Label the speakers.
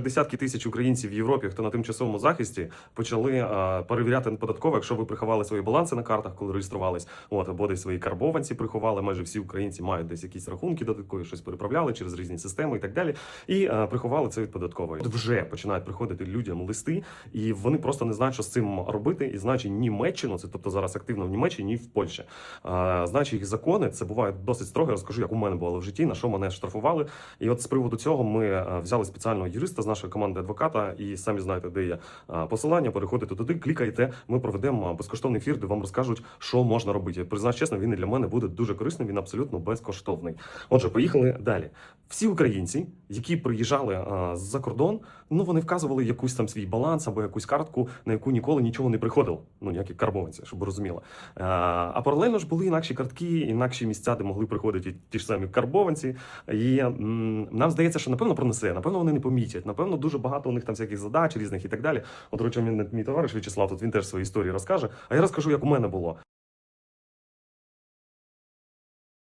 Speaker 1: Десятки тисяч українців в Європі, хто на тимчасовому захисті, почали е, перевіряти податково, якщо ви приховали свої баланси на картах, коли реєструвались, от або десь свої карбованці приховали. Майже всі українці мають десь якісь рахунки додаткові, щось переправляли через різні системи і так далі. І е, приховали це від податкової. От вже починають приходити людям листи, і вони просто не знають, що з цим робити. І знаючи Німеччину, це тобто зараз активно в Німеччині і в Польщі. Е, знаючи їх закони, це буває досить строго. Розкажу, як у мене було в житті, на що мене штрафували. І от з приводу цього ми взяли спеціального юриста з нашої команди адвоката, і самі знаєте, де є посилання. Переходите туди, клікайте. Ми проведемо безкоштовний ефір, де вам розкажуть, що можна робити. Признаюсь чесно, він і для мене буде дуже корисним. Він абсолютно безкоштовний. Отже, поїхали далі. Всі українці, які приїжджали з-за кордон, ну вони вказували якусь там свій баланс або якусь картку, на яку ніколи нічого не приходило. Ну ніякі карбованці, щоб розуміли. А паралельно ж були інакші картки, інакші місця, де могли приходити ті ж самі карбованці. І м, нам здається, що напевно пронесе, напевно, вони не помітять. Напевно, дуже багато у них там всяких задач різних і так далі. От, речі, мій товариш В'ячеслав, тут він теж свої історії розкаже. А я розкажу, як у мене було.